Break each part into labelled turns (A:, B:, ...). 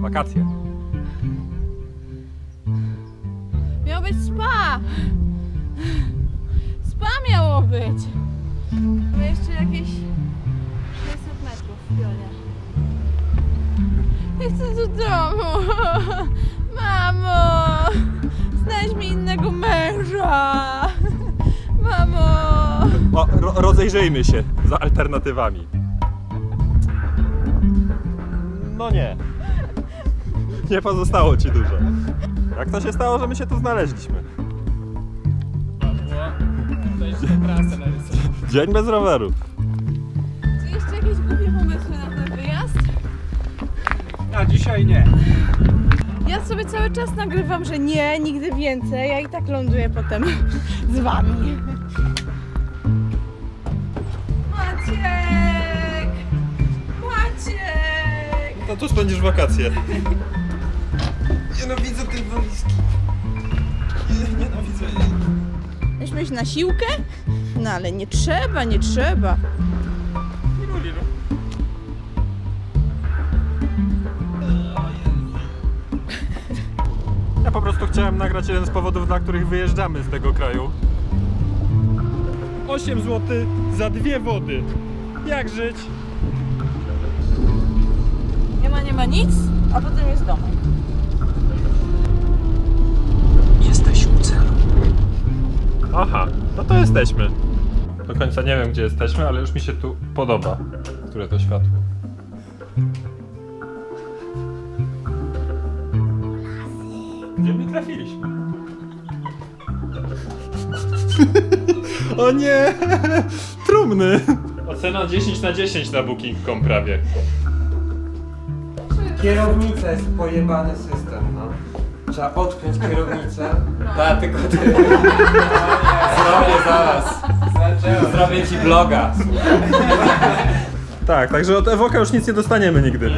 A: Wakacje.
B: Miało być spa! Spa miało być! To jeszcze jakieś 600 metrów w pionie. Ja chcę do domu! Mamo! Znajdź mi innego męża! Mamo!
A: O, ro rozejrzyjmy się za alternatywami. No nie. Nie pozostało ci dużo. Jak to się stało, że my się tu znaleźliśmy? Dzień bez roweru.
B: Czy jeszcze jakieś głupie pomysły na ten wyjazd?
C: A dzisiaj nie.
B: Ja sobie cały czas nagrywam, że nie, nigdy więcej, ja i tak ląduję potem z wami. Maciek! Maciek!
A: No tu spędzisz wakacje. Nienawidzę tej walizki. Nie- Nienawidzę jej.
B: Mieliśmy iść na siłkę? No ale nie trzeba, nie trzeba.
A: Ja po prostu chciałem nagrać jeden z powodów, dla których wyjeżdżamy z tego kraju. 8 zł za dwie wody. Jak żyć?
B: Nie ma, nie ma nic, a potem jest dom.
A: Aha, no to jesteśmy. Do końca nie wiem, gdzie jesteśmy, ale już mi się tu podoba, które to światło. Gdzie my trafiliśmy? o nie! Trumny! Ocena 10 na 10 na booking.com prawie.
C: Kierownica jest pojebany system, no. Trzeba odpiąć kierownicę. Ta, tylko ty. Zrobię zaraz. Zrobię ci bloga.
A: Tak, także od Ewoka już nic nie dostaniemy nigdy.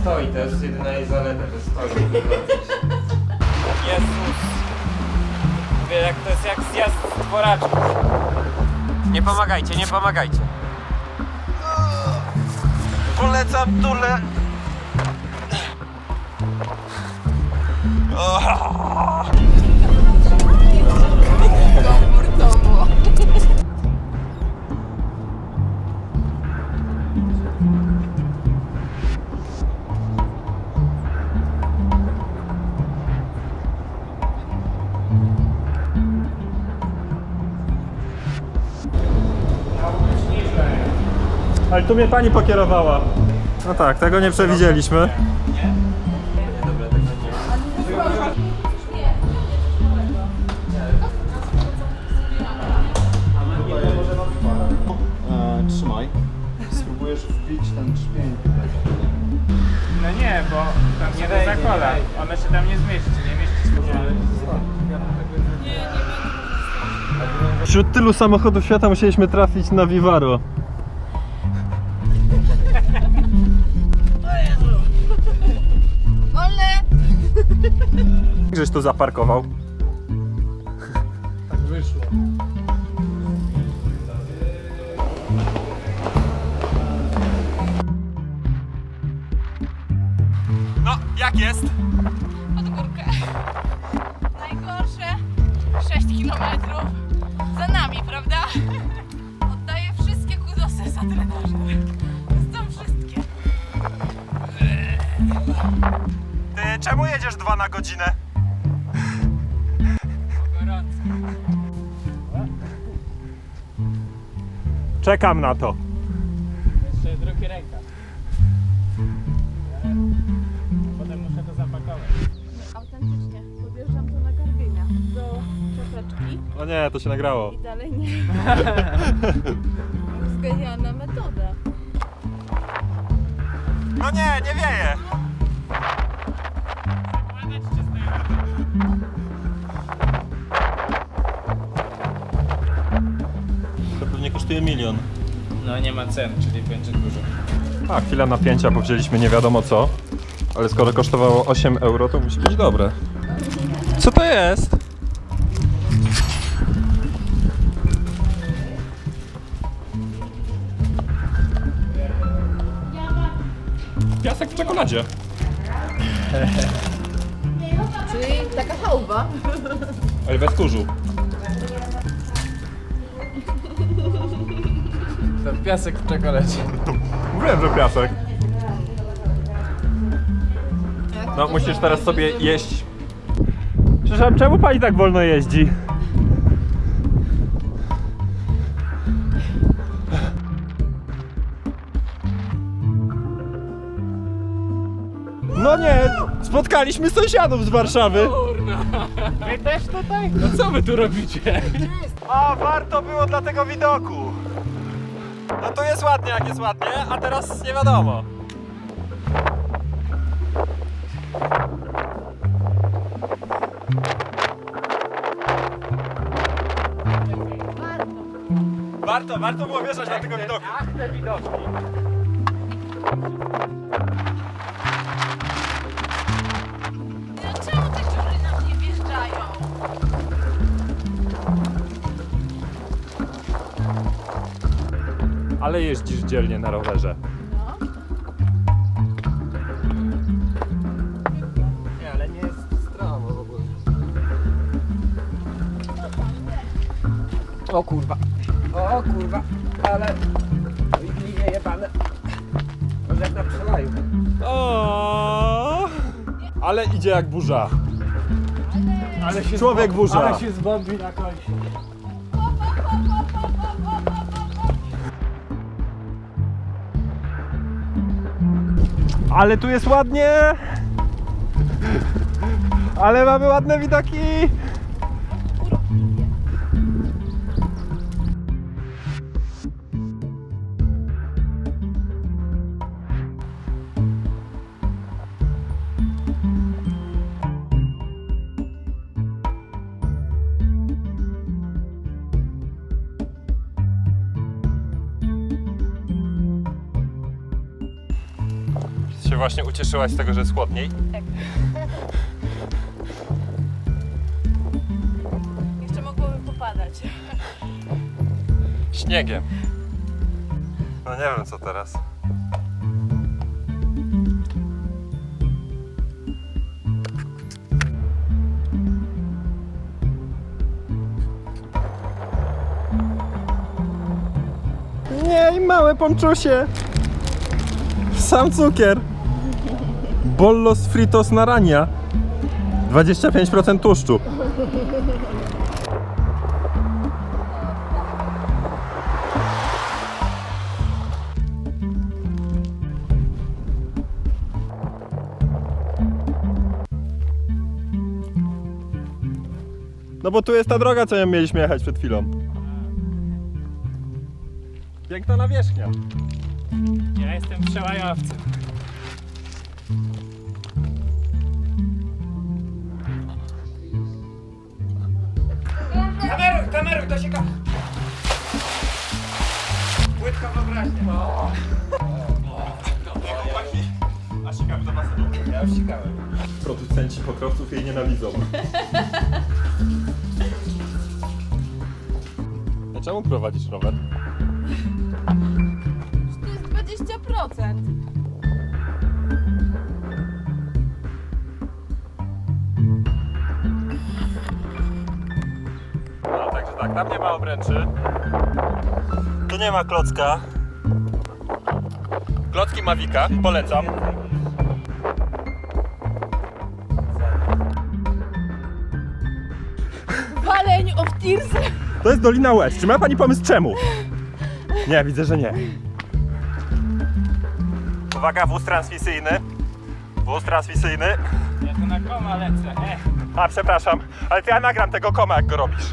C: Stoi, to jest jedyna jej zaleta, że stoi. Jezus. Mówię, jak to jest jak zjazd z dworaczków. Nie pomagajcie, nie pomagajcie. Polecam tule.
A: Ale tu mnie pani pokierowała. No tak, tego nie przewidzieliśmy.
D: Trzymaj. Spróbujesz wbić ten trzpień tutaj.
E: No nie, bo tam się nie zakłada. Ona się tam nie zmieści, nie mieści się.
A: Wśród tylu samochodów świata musieliśmy trafić na Vivaro. Gdzieś tu zaparkował. Czemu jedziesz dwa na godzinę? Czekam na to.
E: Jeszcze drugi ręka. Potem muszę to zapakować.
B: Autentycznie. Podjeżdżam tu na garbienia do czapeczki
A: O nie, to się nagrało.
B: i dalej nie. To jest genialna metoda.
A: No nie, nie wieje. Kosztuje milion.
E: No nie ma cen, czyli będzie dużo.
A: A, chwila napięcia, bo wzięliśmy nie wiadomo co. Ale skoro kosztowało 8 euro, to musi być dobre. Co to jest? Piasek w czekoladzie.
B: Czyli taka chałupa.
A: Ale bez kurzu.
C: Ten piasek w czekolecie.
A: Mówiłem, że piasek. No, musisz teraz sobie jeść. Przepraszam, czemu pani tak wolno jeździ? No nie, spotkaliśmy sąsiadów z Warszawy.
E: Wy też tutaj? No co wy tu robicie?
A: A warto było dla tego widoku. No to jest ładnie jak jest ładnie, a teraz nie wiadomo. Warto, warto było wjeżdżać na tego widoku.
E: Ach, te widoki.
A: Ale jeździsz dzielnie na rowerze.
C: Nie, ale nie jest stromo w ogóle. O kurwa. O kurwa. Ale... Linie jebane. Może jak na przelaju.
A: O, ale idzie jak burza.
E: Ale się
A: Człowiek burza.
E: Ale się zbombi na końcu.
A: Ale tu jest ładnie. Ale mamy ładne widoki. Właśnie ucieszyłaś z tego, że jest chłodniej?
B: Jeszcze mogłoby popadać.
A: Śniegiem. No nie wiem co teraz. Nie, i małe ponczusie. Sam cukier. Bollos fritos na rania. 25% tłuszczu. No bo tu jest ta droga, co ją mieliśmy jechać przed chwilą. Piękna nawierzchnia.
E: Ja jestem przełajowcem. Się ka... Płytka wyobraźnia.
A: A sikamy do basenu.
C: Ja już sikałem.
A: Producenci pokrowców jej nienawidzą. A czemu prowadzisz rower?
B: To jest 20%.
A: Tam nie ma obręczy. Tu nie ma klocka. Klocki Mavika, polecam.
B: Waleń of Tears.
A: To jest Dolina Łez. Czy ma pani pomysł czemu? Nie, widzę, że nie. Uwaga, wóz transmisyjny. Wóz transmisyjny.
E: Ja tu na koma lecę. E,
A: A, przepraszam, ale to ja nagram tego koma, jak go robisz.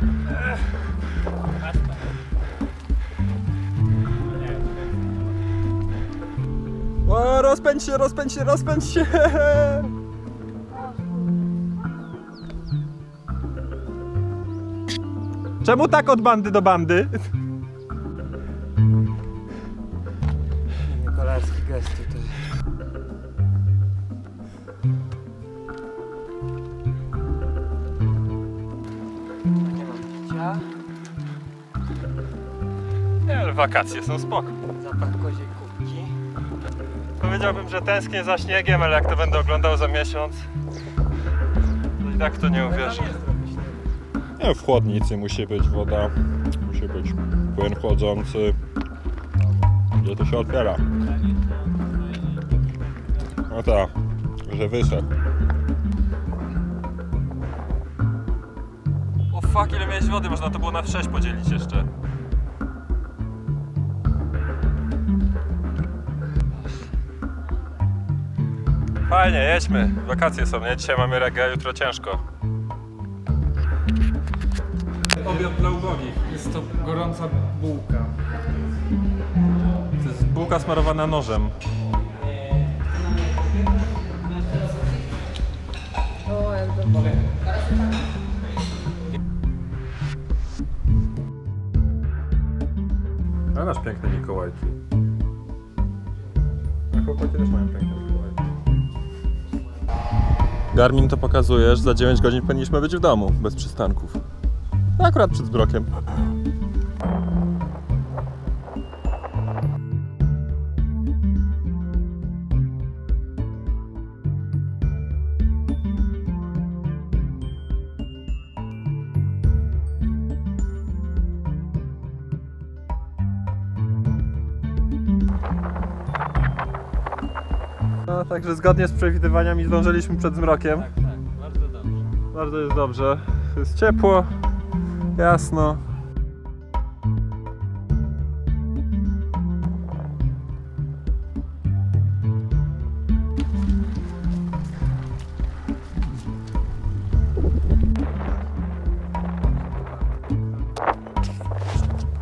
A: Rozpędź się, rozpędź się, rozpędź się! Czemu tak od bandy do bandy?
C: Kolarski gest tutaj. Nie mam picia.
A: Nie, ale wakacje są spoko.
C: Zapach.
A: To Powiedziałbym, że tęsknię za śniegiem, ale jak to będę oglądał za miesiąc, to i tak w to nie uwierzę. Nie, w chłodnicy musi być woda, musi być płyn chłodzący, gdzie to się otwiera. No tak, że wysek. O fuck, ile miałeś wody, można to było na 6 podzielić jeszcze. Fajnie, jedźmy. Wakacje są, nie? Dzisiaj mamy reggae, jutro ciężko. Obiad dla ubogich.
E: Jest to gorąca bułka.
A: To jest bułka smarowana nożem. A masz piękne Mikołajki. A chłopaki też mają piękne. Garmin to pokazujesz, za 9 godzin powinniśmy być w domu, bez przystanków. Akurat przed zbrokiem. No, także zgodnie z przewidywaniami zdążyliśmy przed zmrokiem.
C: Tak, tak, bardzo dobrze.
A: Bardzo jest dobrze. Jest ciepło, jasno.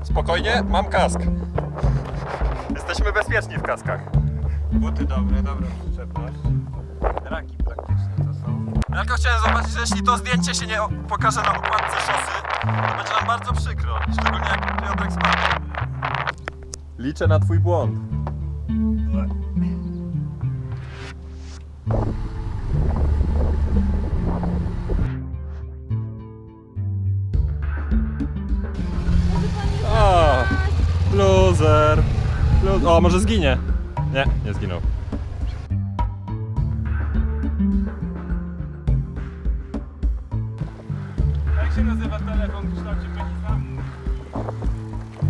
A: Spokojnie, mam kask. Jesteśmy bezpieczni w kaskach.
C: Buty dobre, dobra przyczepność. Raki praktycznie to są.
A: Ja tylko chciałem zobaczyć, że jeśli to zdjęcie się nie pokaże na okładce szosy, to będzie nam bardzo przykro. Szczególnie jak Piotrek spadnie. Liczę na twój błąd. O, loser. Lu- O, może zginie. Nie, nie zginął.
E: Jak się nazywa telefon w kształcie penisa?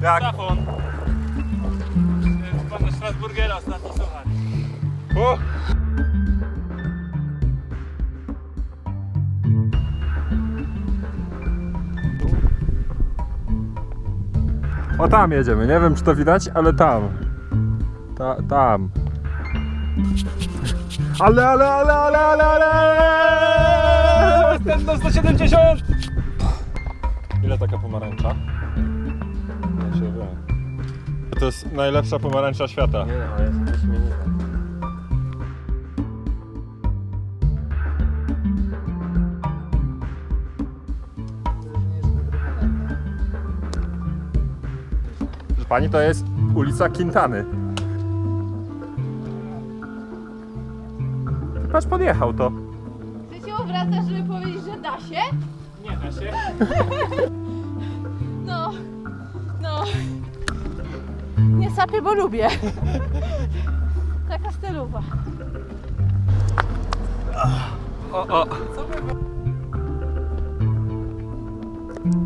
A: Jak?
E: Telefon. Z pana Strasburgera ostatni słuchaj.
A: O! O tam jedziemy, nie wiem czy to widać, ale tam. Ta, tam. Ale, ale, ale, ale, ale, ale!
E: Ten do 170!
A: Ile taka pomarańcza? Nie się wie. To jest najlepsza pomarańcza świata.
C: Nie no, ale jest wyśmienita.
A: Pani, to jest ulica Quintany. Patrz, podjechał to.
B: Ty się obracasz, żeby powiedzieć, że da się?
E: Nie da się.
B: No, no. Nie sapię, bo lubię. Taka stylowa.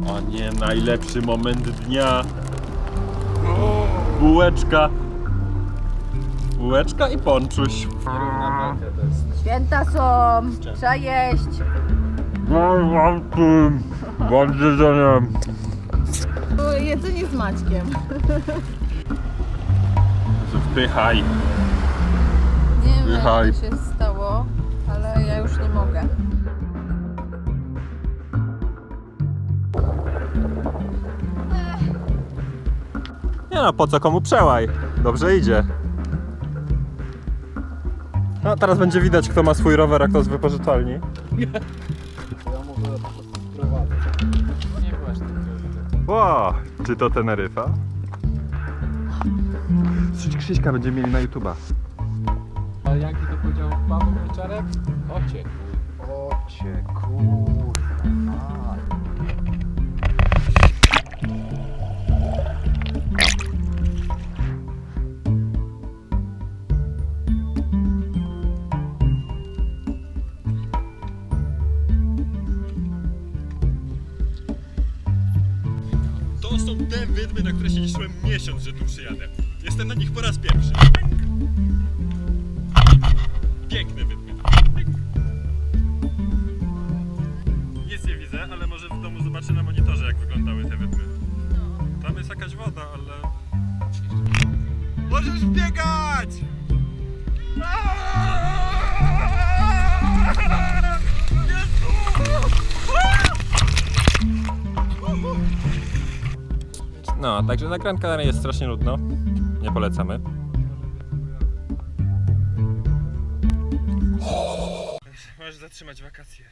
A: O nie, najlepszy moment dnia. Bułeczka. Bułeczka i ponczuś.
B: Święta są, trzeba jeść.
A: Mam tym. Mam jedzeniem.
B: Jedzenie z Maćkiem.
A: Wpychaj.
B: Nie wiem,
A: Wychaj.
B: co się stało, ale ja już nie mogę.
A: Nie no, po co komu przełaj? Dobrze idzie. No, teraz będzie widać, kto ma swój rower, a kto z wypożyczalni.
E: Nie byłaś.
A: Ło, czy to Teneryfa? Słuchajcie, Krzyśka będziemy mieli na YouTube'a.
E: Ale jaki to powiedział Paweł Wieczorek? Ociekł.
D: Ocie, kurwa.
A: Te wydmy, na które się liczyłem miesiąc, że tu przyjadę. Jestem na nich po raz pierwszy. Piękne wydmy. Nic nie widzę, ale może w domu zobaczę na monitorze, jak wyglądały te wydmy. Tam jest jakaś woda, ale... Możesz biegać! No, także na Gran Canaria jest strasznie nudno. Nie polecamy. Możesz zatrzymać wakacje.